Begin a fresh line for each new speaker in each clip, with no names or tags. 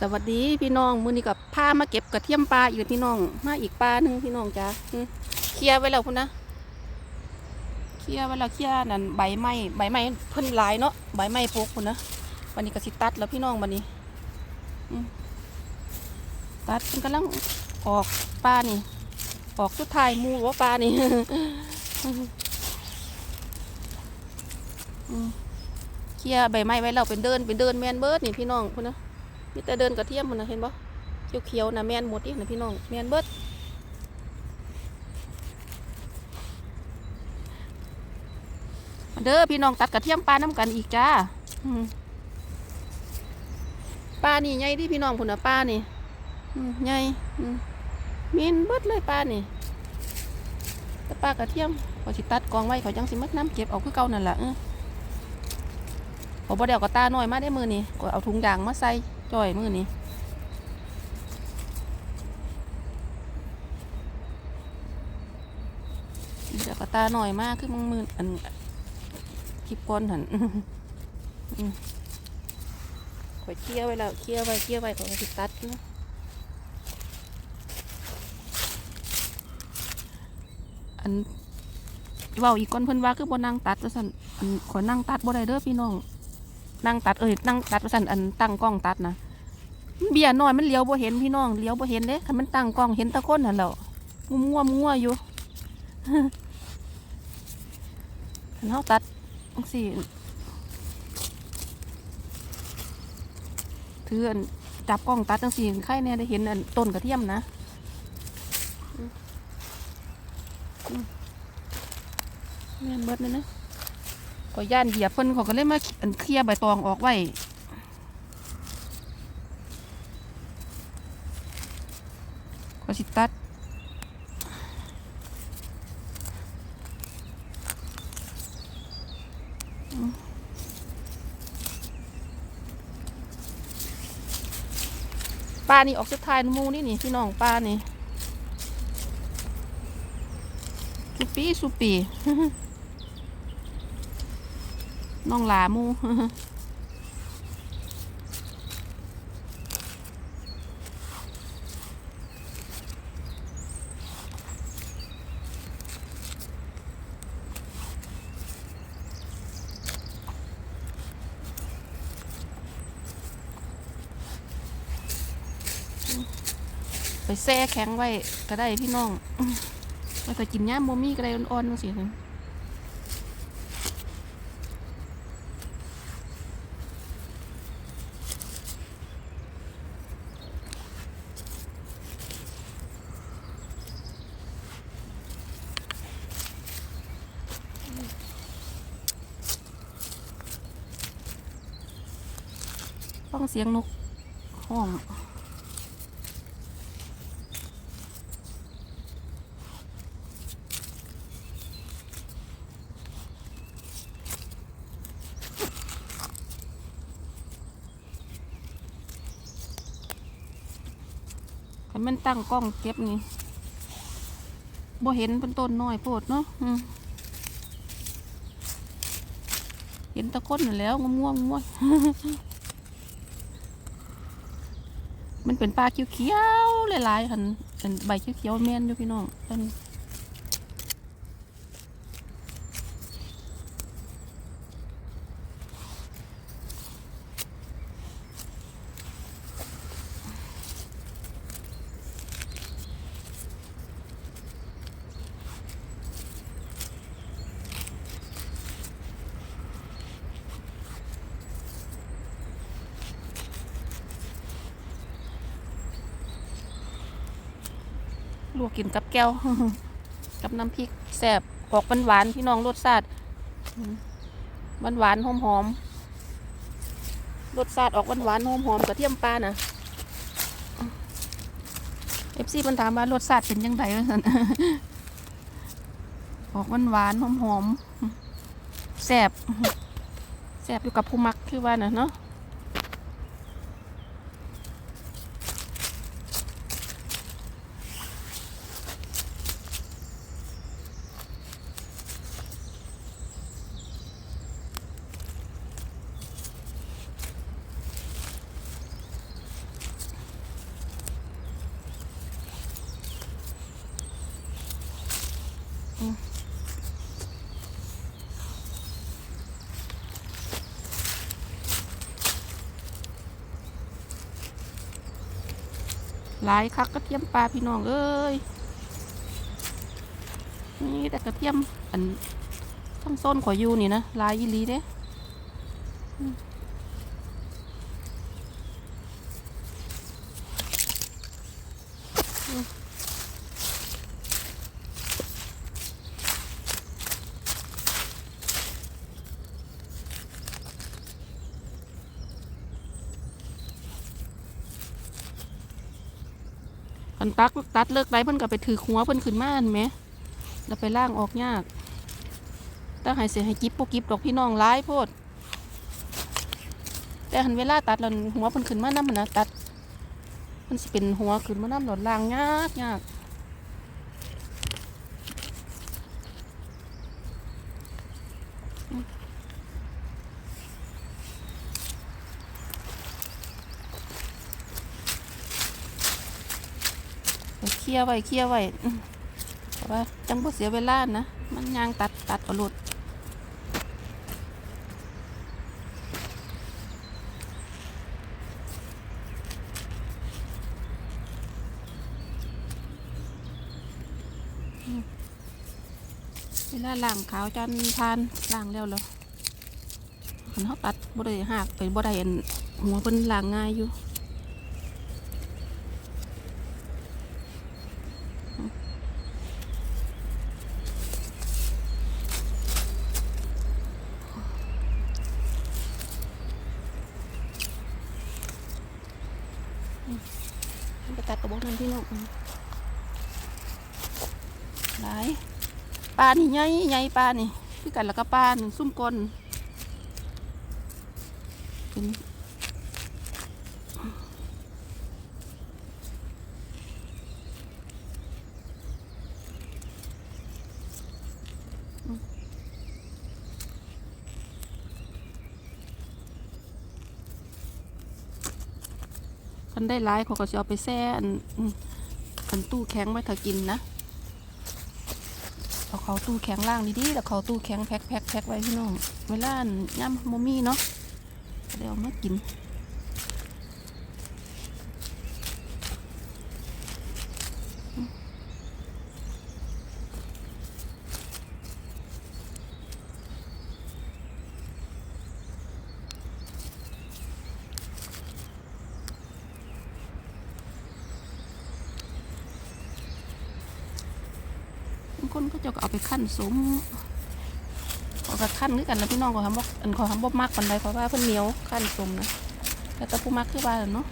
สวัสดีพี่น้องมื้อนี้กับพามาเก็บกระเทียมปลาอีกพี่น้องมาอีกปลาหนึ่งพี่น้องจ้าเคลียร์ไว้แล้วพุ่นนะเคลียร์ไว้แล้วเคลียร์นั่นใบไม้ใบไม้เพิ่นหลายเนาะใบไม้ปกพุ่นนะวันนี้ก็สิตัดแล้วพี่น้องวันนี้ตัดเพิ่นกำลังออกปลานี่ออกสุดท้ายมูว่าปลานี่เคลียร์ใบไม้ไว้แล้วเป็นเดินเป็นเดินแมนเบิร์ดนี่พี่น้องพุ่นนะ มีแต่เดินกระเทียมมันนะเห็นปะเขียวๆนะแมนหมดนี่นะพี่น้องแมนเบิดมาเด้อพี่น้องตัดกระเทียมปลาน้ำกันอีกจ้าปลานี่ใหญ่ดิพี่น้องพุ่นนะปลานี่ใหญ่มแมนเบิดเลยปลานี่แต่ปลากระเทียมเขาสิตัดกองไว้เขาจังสิมัดน้ำเก็บเอาคือเก่านั่นแหละเออพอบ่เดียวก็ตาหน่อยมาได้มือนี่ก็เอาถุงยางมาใส่ จ่อยมือนี้เดี๋ยวก็ตาหน่อยมากคือมึงมืออันคลิปก้อนหันข่อยเคี่ยวไว้แล้วเคี่ยวไว้เคี่ยวไว้ขอยก็สิตัดนะอันเว่าอีกคนเพิ่นว่าคือบ่นั่งตัดว่าซั่นอันขอนั่งตัดบ่ได้เด้อพี่น้อง นั่งตัดเอ้ยนั่งตัดว่าซั่นอันตั้งกล้องตัดนะเบียน้อยมันเลี้ยวบ่เห็นพี่น้องเลี้ยวบ่เห็นเด้คันมันตั้งกล้องเห็นตะคนนั่นแหล้วงัวงัวงัวอยู่คันเฮาตัดจังซี่ถืออันจับกล้องตัดจังซี่ใครเนี่ยได้เห็นอันต้นกระเทียมนะอืมอืมแม่นเบิดเลยนะ ก็ย่านเหยียบเพิ่นเขาก็เลยมาอันเคลียใบตองออกไว้ก็สิตัดปลานี่ออกสุดท้ายมูนี่นี่พี่น้องปลานี่สุปีสุปี น้องลาหมูไปแซ่แข็งไว้ก็ได้พี่น้องไปแต่กินย่ามโมมี่ก็ได้อ่อนๆจังสิ ฟังเสียงนกห้องคันมันตั้งกล้องเก็บนี่บ่เห็นเป็นต้นน้อยโพดเนาะเห็นตะก้นนั่นแล้วง่วงง่วงง่วง มันเป็นปลาเขียวๆหลายๆหันใบเขียวๆแม่นอยู่พี่น้อง ลวกกินกับแก้ว กับน้ำพริกแซ่บออกหวานๆพี่น้องรสชาติหวานหวานหอมหอมรสชาติออกหวานหวานหอมหอมกระเทียมปลาน่ะเอฟซีมันถามว่ารสชาติเป็นยังไงวะสันออกหวานหวานหอมหอมแซ่บแซ่บอยู่กับผู้มักคือว่าน่ะเนาะ หลายคักกระเทียมปลาพี่น้องเอ้ยนี่แต่กระเทียมอันทั้งส้นขออยู่นี่นะลายยีลีเด้อืม นตักตัดเลิกไรเพิ่นก็ไปถือหัวเพิ่นขึ้นมาอันไหมแล้วไปล่างออกยากตั้งหายเสียให้กิบพวกกิบดอกพี่น้องร้ายโพด แต่หันเวลาตัดแล้วหัวเพิ่นขึ้นมาน้ำมันนะตัดมันสิเป็นหัวขึ้นมาน้ำหลอดล่างยากยากเอาเค ลียร์ไว้เคลียร์ไว้แต่ว่าจังบ่เสียเวลานะ มันยางตัดตัดเอาหลุดเวลาล้างขาวจานทานล้างแล้วแล้วคันเขาตัดบ่ได้หักไปบ่ได้หัวเพิ่นล้างง่ายอยู่มันไปตัดกระบอกนั่นพี่น้องอืมหลาย ปลานี่ใหญ่ใหญ่ปลานี่คือกันแล้วก็ปลาหนึ่งซุ่มกลนเป็นคันได้หลายเขาก็จะเอาไปแช่อันอันตู้แข็งไว้ถ้ากินนะ เอาเขาตู้แข็งล่างดีๆแล้วเขาตู้แข็งแพ็คแพ็คแพ็คไว้พี่น้องเวลานย่ำโมมี่เนาะเดี๋ยวมากิน ก็จะเอาไปขั้นสมเอากระขั้นคือกันนะพี่น้องขอทำบอกอันขอทำบ่มากปันใดเพราะว่าเพิ่นเหนียวขั้นสมนะแต่ตะผู้มักคือว่าแหละเนาะ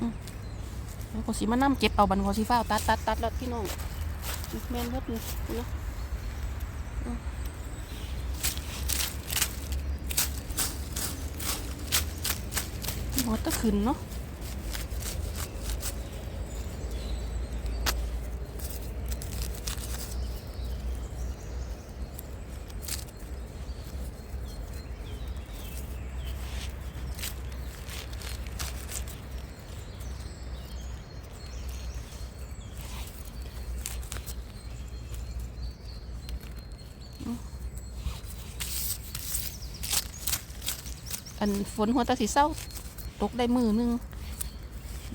อืมแล้วก็สิมานั่เก็บเอาบันขอสิฟ้าตัดตัดตัดแล้วพี่น้องแม่นเบิดเลยเนาะ หมดตะขึ้นเนาะอันฝนหัวตะสีเศร้า ตกได้มือหนึง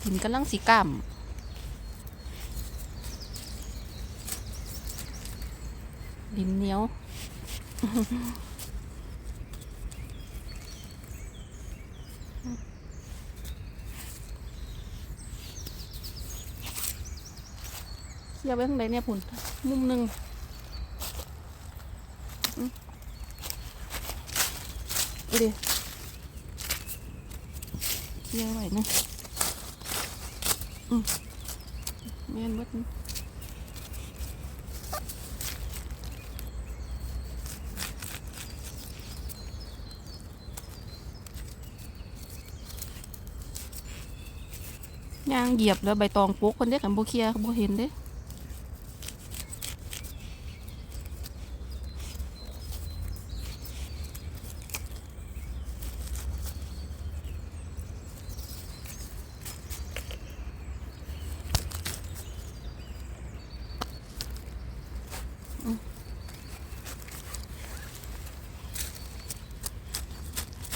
หินกำลังสีกล้ามดินเหนียวเคลียไว้ข้างในเนี่ยพุ่นมุมหนึ่งอืมดูดิ เคลียร์ไว้นะอืมแม่นบดนี่ย่างเหยียบแล้วใบตองปุ๊กคนเด็กกันโบเคียร์โบเห็นเด้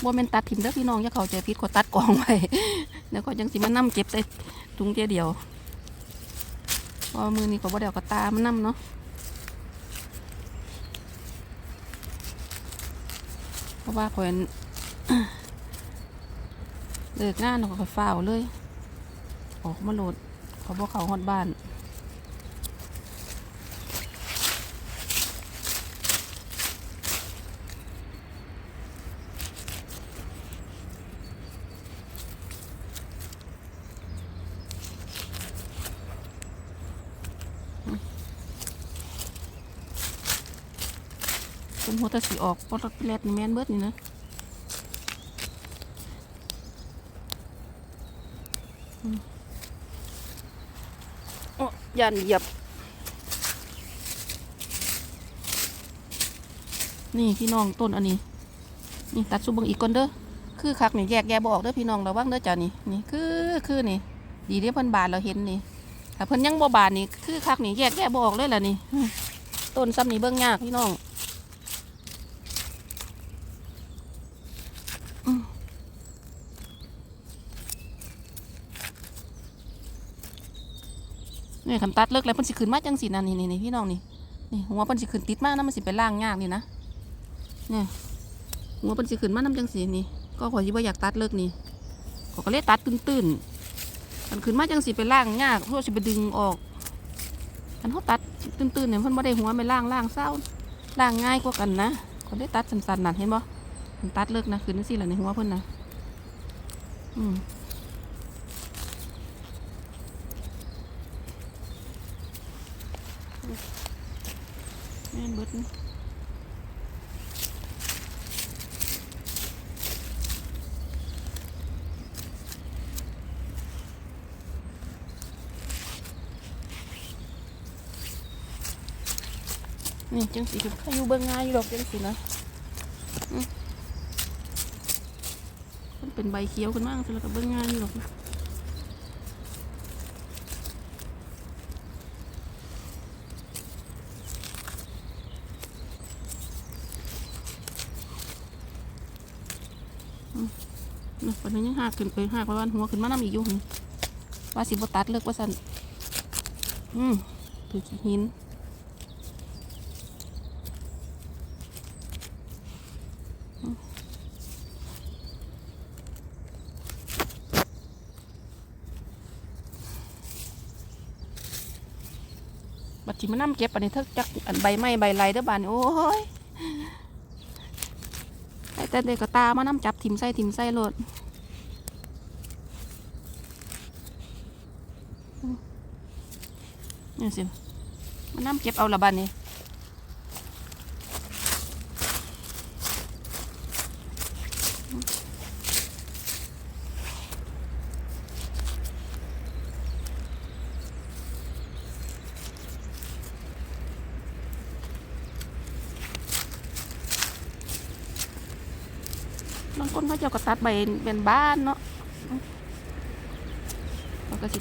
บ่แม่นตัดถิ่มเด้อพี่น้องอย่าเข้าใจผิดขอตัดกองไว้เดี๋ยวก็จังสิมานํเก็บใส่ถุงเดียวเดียวเพอมือนี้ก็บ่ได้เอากระตามันนํเนาะเพราะว่าข่อยอันเลิกงานเราก็ฝ้าเลย ออกมาโหลดเขาบอกเขาฮอดบ้าน เป็นหัวตะสีออกปลดแลดนี่แม่นเบิดนี่นะอืมโอ้ยันเหยียบ นี่พี่น้องต้นอันนี้ นี่ตัดสุเบังอีกก่อนเด้อคือคักนี่แยกแยะบออกเด้อพี่น้องระวังเด้อจ้านี่นี่คือคือนี่ ดีเด้อเพิ่นบานเราเห็นนี่ถ้าเพิ่นยังบ่บานนี่คือคักนี่แยกแยะบออกเลยล่ะนี่ต้นซ้ำนี่เบิ่งยากพี่น้อง นี่คันตัดเลิกแล้วเพิ่นสิขึ้นมาจังสินะนี่นี่นี่พี่น้องนี่นี่หัวเพิ่นสิขึ้นติดมากนะมันสิไปล่างยากนี่นะเนี่ยหัวเพิ่นสิขึ้นมานํจังสินี่ก็ขอยสิบ่าอยากตัดเลิกนี่ขอก็เลยตัดตื้นๆมันขึ้นมาจังสิไปล่างยากเพื่อสิไปดึงออกอันเขาตัดตื้นๆเนี่ยเพิ่นบ่ได้หัวไปล่างล่างเศร้าล่างง่ายกว่ากันนะก็ได้ตัดสั้นๆนั่นเห็นบ่มันตัดเลิกนะขึ้นจังซี่ล่ะในหัวเพิ่นนะอืม แม่นเบิดนี่จังสีคืออยู่เบิ่งง่ายอยู่ดอกจังสีนะมันเป็นใบเขียวขึ้นมาจังซี่แล้วก็เบิ่งง่ายอยู่ดอกนะ นี่ปันนี้ยังหักขึ้นไปหักไปวันหัวขึ้นมาน้ำอีกอยู่นี่ว่าสิบตัดเลิกว่าสันอืมถือขี้หินบัดทีมานั่เก็บอันนี้เทักจักอันใบไม้ใบไรเด้อบานโอ้ยไอ้ แต่เด็กก็ตามาน้ำจับทิมใส่ทิมใส่โลดนี่สิมาน้ำเก็บเอาละบานนี้ เขาเจ้าก็ตัดใบเป็นบ้านเนาะเขาก็สิ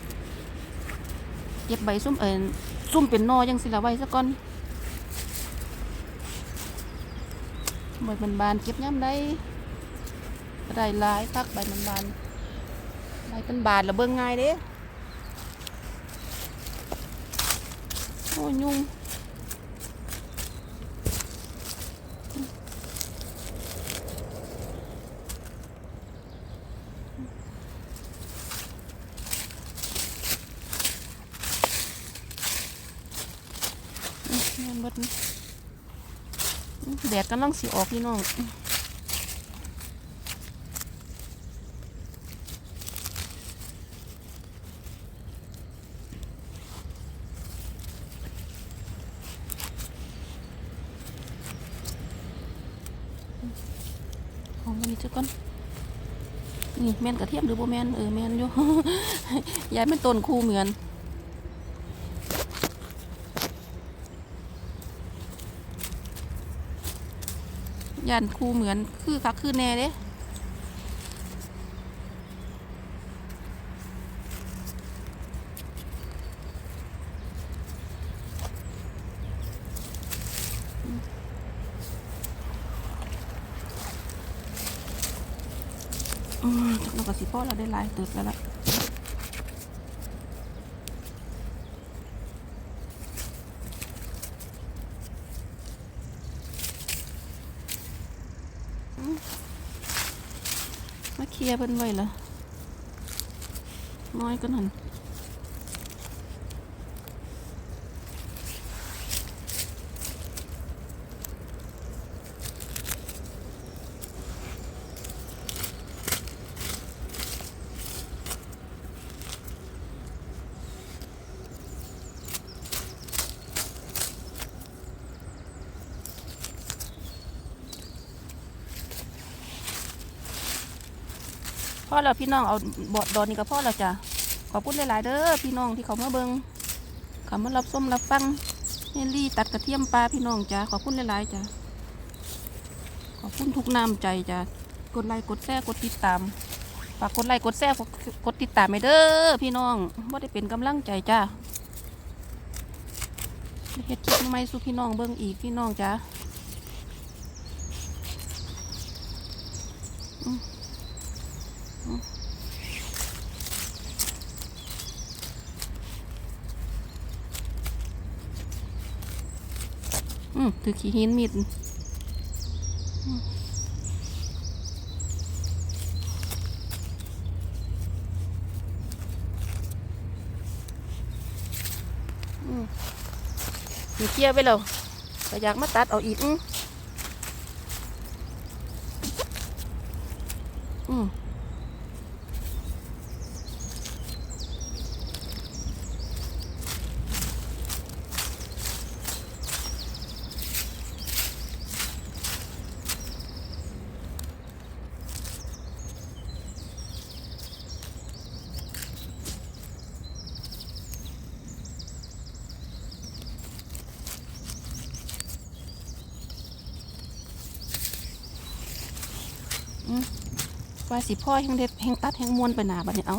เก็บใบซุ่มเอินซุ่มเป็นนอยังสิละไว้ซะก่อนใบเป็นบานเก็บย่ำได้ได้ลายคักใบเป็นบานใบเป็นบานแล้วเบิ่งง่ายเด้โอ้ยยุง อืมแม่นเบิดนี่อืม แดดกำลังสิออกพี่น้องของมันนี่เจ้าก่อนนี่แม่นกระเทียมหรือบ่แม่นเออแม่นอยู่ ยายเป็นต้นคู่เหมือน ยันคูเหมือนคือคักคือแน่เด้อืมจักน้องกับสิพ่อเราได้หลายเติบแล้วล่ะอืมมา เพิ่นไว้ละน้อยก็นั่น พ่อเราพี่น้องเอาบอดดอนนี่กับพ่อเราจ้ะขอบคุณหลายๆเด้อพี่น้องที่เขามาเบิงเขามารับส้มรับฟังเฮนรี่ตัดกระเทียมปลาพี่น้องจ้ะขอบคุณหลายๆจ้ะขอบคุณทุกน้ำใจจ้ะกดไลค์กดแชร์กดติดตามฝากกดไลค์กดแชร์กดติดตามไปเด้อพี่น้องว่าได้เป็นกำลังใจจ้ะเฮ็ดคลิปใหม่สู่พี่น้องเบิ่งอีกพี่น้องจ้ะ อืมถือขี้หินมีดมีเคลียร์ไปแล้วก็อยากมาตัดเอาอีก อืม ว่าสิพ่อแห่งเด็ดแห่งตัดแห่งมวนไปหนาบัดนี้เอา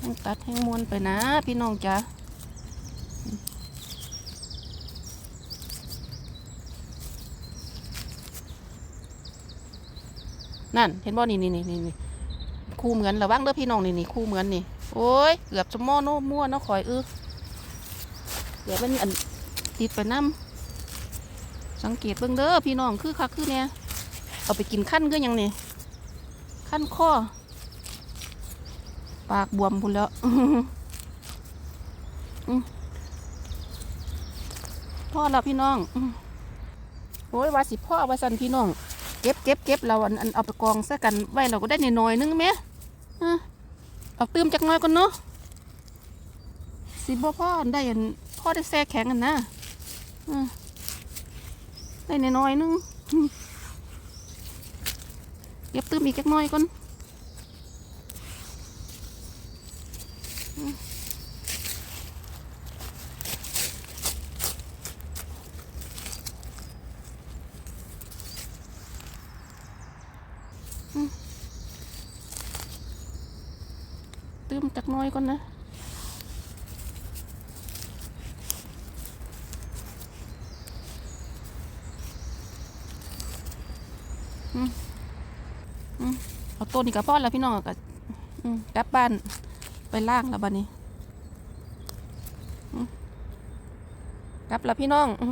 แห่งตัดแห่งมวนไปนะ พี่น้องจ้ะนั่น เห็นบ่นี่นี่นี่นี่คู่เหมือนระวังเด้อพี่น้องนี่นี่คู่เหมือนนี่โอ้ยเกือบจะม่อโน้มั่วเนาะข่อยเออเดี๋ยวมันอันติดไปน้ำ สังเกตเบิ่งเด้อพี่น้องคือคักคือเนี่ยเอาไปกินขั้นก็ยังนี่ขั้นข้อ ปากบวมพุ่นแล้วอืมพ่อแล้วพี่น้องโอ้ยว่าสิพ่อว่าสันพี่น้อง เก็บเก็บเก็บเราอันอันเอาไปกองซะกันไว้เราก็ได้หน่อยนึงแหม่อะเอาตื้มจักน้อยก่อนเนาะสิบ่พ่อได้อันพ่อได้แซ่แข็งกันนะอืม ได้น้อยๆนึงอืมเก็บตื้มอีกจักหน้อยก่อนอืมอืมตื้มจักหน้อยก่อนนะ เอา ต้นนี้กับพ่อแล้วพี่น้องก็กลับบ้านไปล่างแล้วบ้านนี้กลับแล้วพี่น้องอ